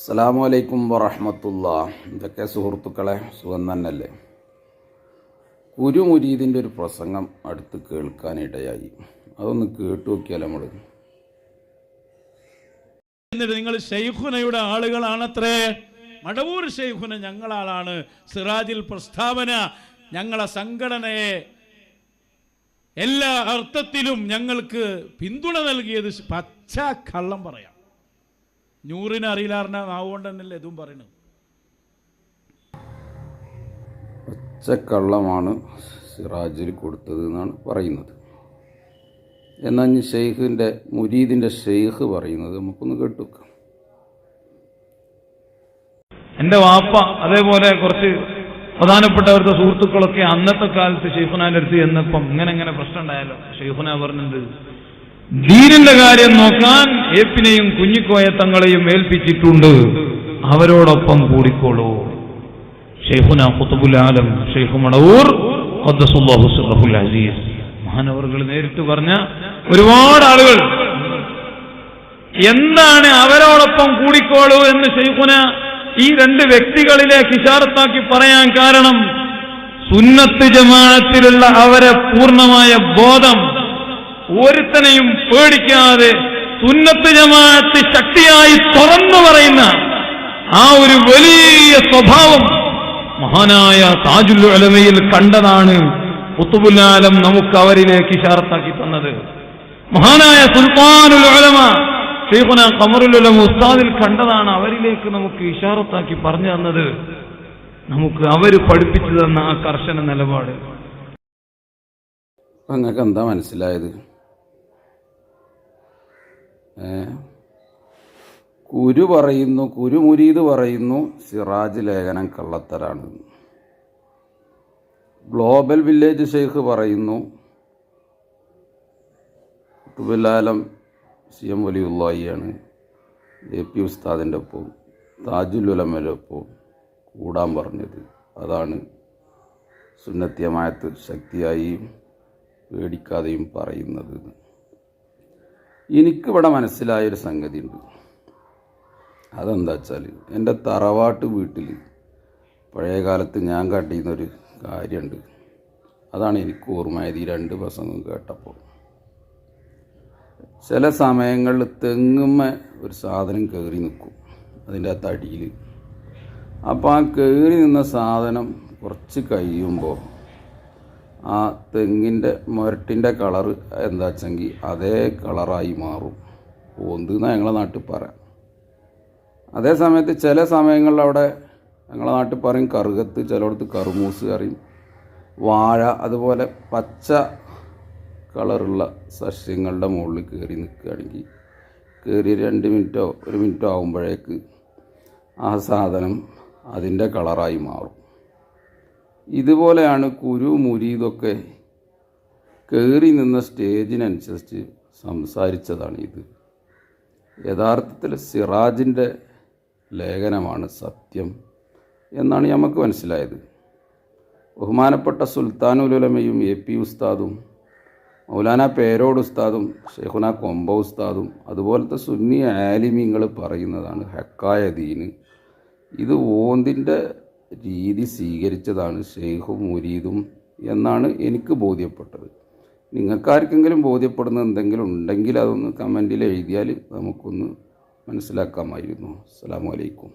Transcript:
അസ്സലാമു അലൈക്കും വറഹമത്തുള്ള. ഇതൊക്കെ സുഹൃത്തുക്കളെ സുഖം തന്നെയല്ലേ കുരുമുരീതിന്റെ ഒരു പ്രസംഗം അടുത്ത് കേൾക്കാനിടയായി. അതൊന്ന് കേട്ടു നോക്കിയാൽ നമ്മൾ എന്നിട്ട് നിങ്ങൾ ഷെയ്ഖുനയുടെ ആളുകളാണത്രേ? മടവൂർ ഷെയ്ഖുന ഞങ്ങളാളാണ്. സിറാജിൽ പ്രസ്താവന ഞങ്ങളെ സംഘടനയെ എല്ലാ അർത്ഥത്തിലും ഞങ്ങൾക്ക് പിന്തുണ നൽകിയത് പച്ച കള്ളം പറയാം. നൂറിന് അറിയില്ലാറിനാ നാവുകൊണ്ട് തന്നെയല്ലേ ഇതും പറയണത്. ഒച്ചക്കള്ളമാണ് സിറാജിൽ കൊടുത്തത് എന്നാണ് പറയുന്നത്. എന്നാൽ ഈ ഷെയ്ഖിന്റെ മുരീദിന്റെ ഷെയ്ഖ് പറയുന്നത് നമുക്കൊന്ന് കേട്ടു എന്റെ എന്റെ വാപ്പ അതേപോലെ കുറച്ച് പ്രധാനപ്പെട്ടവരുടെ സുഹൃത്തുക്കളൊക്കെ അന്നത്തെ കാലത്ത് ഷെയ്ഫുനാന്റെ അടുത്ത് എന്നപ്പം ഇങ്ങനെ ഇങ്ങനെ പ്രശ്നം ഉണ്ടായാലോ ഷെയ്ഫുന പറഞ്ഞത് ദീനിന്റെ കാര്യം നോക്കാൻ ഏപ്പിനെയും കുഞ്ഞിക്കോയത്തങ്ങളെയും ഏൽപ്പിച്ചിട്ടുണ്ട്. അവരോടൊപ്പം കൂടിക്കോളൂ. ഷെയ്ഖുന ഖുതുബുൽ ആലം ഷെയ്ഖു മണവൂർ ഖദ്ദസുല്ലാഹു സിറഹുൽ അസീസ്. മഹാനവറുകൾ നേരിട്ട് പറഞ്ഞ ഒരുപാട് ആളുകൾ എന്താണ് അവരോടൊപ്പം കൂടിക്കോളൂ എന്ന് ഷെയ്ഖുന ഈ രണ്ട് വ്യക്തികളിലെ ഇഷാറത്താക്കി പറയാൻ കാരണം? സുന്നത്ത് ജമാഅത്തിലുള്ള അവരെ പൂർണമായ ബോധം ഒരുത്തനെയും പേടിക്കാതെ സുന്നത്ത് ജമാഅത്ത് ശക്തിയായി തുറന്നു പറയുന്ന ആ ഒരു വലിയ സ്വഭാവം മഹാനായ താജുൽ അലമയിൽ കണ്ടതാണ് പുത്തുപുല്ലാലം നമുക്ക് അവരിലേക്ക് ഇഷാർത്താക്കി തന്നത്. മഹാനായ സുൽത്താനുൽ ഉലമ ഷെയ്ഖുന ഉലമ ഉസ്താദിൽ കണ്ടതാണ് അവരിലേക്ക് നമുക്ക് ഇഷാറത്താക്കി പറഞ്ഞു തന്നത്. നമുക്ക് അവർ പഠിപ്പിച്ചു തന്ന ആ കർശന നിലപാട്. നിങ്ങൾക്ക് എന്താ മനസ്സിലായത്? കുരു പറയുന്നു കുരുമുരീത് പറയുന്നു സിറാജ് ലേഖനം കള്ളത്തരാണ്. ഗ്ലോബൽ വില്ലേജ് ഷെയ്ഖ് പറയുന്നു കുത്തുബുലാലം സി എം വലിയുള്ളായിയാണ് എ പി ഉസ്താദിന്റെ ഒപ്പം താജുൽ ഉലമയുടെ ഒപ്പം കൂടാൻ പറഞ്ഞത്. അതാണ് സുന്നത്യമായത്ത് ശക്തിയായി പേടിക്കാതെയും പറയുന്നത്. എനിക്കിവിടെ മനസ്സിലായൊരു സംഗതിയുണ്ട്. അതെന്താ വെച്ചാൽ എന്റെ തറവാട്ട് വീട്ടിൽ പഴയ കാലത്ത് ഞാൻ കട്ടിയുന്നൊരു കാര്യമുണ്ട്. അതാണ് എനിക്ക് ഓർമ്മയത് ഈ രണ്ട് പ്രസംഗം കേട്ടപ്പോൾ. ചില സമയങ്ങളിൽ തെങ്ങുമ്മ ഒരു സാധനം കയറി നിൽക്കും അതിന്റെ ആ തടിയിൽ അപ്പോൾ ആ കയറി നിന്ന സാധനം കുറച്ച് കഴിയുമ്പോൾ ആ തെങ്ങിന്റെ മുരട്ടിന്റെ കളറ് എന്താ വെച്ചെങ്കിൽ അതേ കളറായി മാറും. ഓന്ത് എന്നാ ഞങ്ങളെ നാട്ടിൽ പറയാം. അതേ സമയത്ത് ചില സമയങ്ങളിൽ അവിടെ ഞങ്ങളെ നാട്ടിൽ പറയും കറുകത്ത് ചിലയിടത്ത് കറുമൂസ് കറിയും. വാഴ അതുപോലെ പച്ച കളറുള്ള സസ്യങ്ങളുടെ മുകളിൽ കയറി നിൽക്കുകയാണെങ്കിൽ കയറി രണ്ട് മിനിറ്റോ ഒരു മിനിറ്റോ ആകുമ്പോഴേക്ക് ആ സാധനം അതിന്റെ കളറായി മാറും. ഇതുപോലെയാണ് കുരു മുരി ഇതൊക്കെ കയറി നിന്ന സ്റ്റേജിനനുസരിച്ച് സംസാരിച്ചതാണ് ഇത്. യഥാർത്ഥത്തിൽ സിറാജിന്റെ ലേഖനമാണ് സത്യം എന്നാണ് നമുക്ക് മനസ്സിലായത്. ബഹുമാനപ്പെട്ട സുൽത്താനുലുലമയും എ പി ഉസ്താദും മൗലാന പേരോട് ഉസ്താദും ഷെയ്ഖുന കൊമ്പ ഉസ്താദും അതുപോലത്തെ സുന്നി ആലിമിങ്ങൾ പറയുന്നതാണ് ഹക്കായ ദീന് ഇത് ഓന്തിന്റെ രീതി സ്വീകരിച്ചതാണ് ഷെയ്ഖും മുരീദും എന്നാണ് എനിക്ക് ബോധ്യപ്പെട്ടത്. നിങ്ങൾക്കാർക്കെങ്കിലും ബോധ്യപ്പെടുന്ന എന്തെങ്കിലും ഉണ്ടെങ്കിൽ അതൊന്ന് കമന്റിൽ എഴുതിയാൽ നമുക്കൊന്ന് മനസ്സിലാക്കാമായിരുന്നു. അസ്സാം വലൈക്കും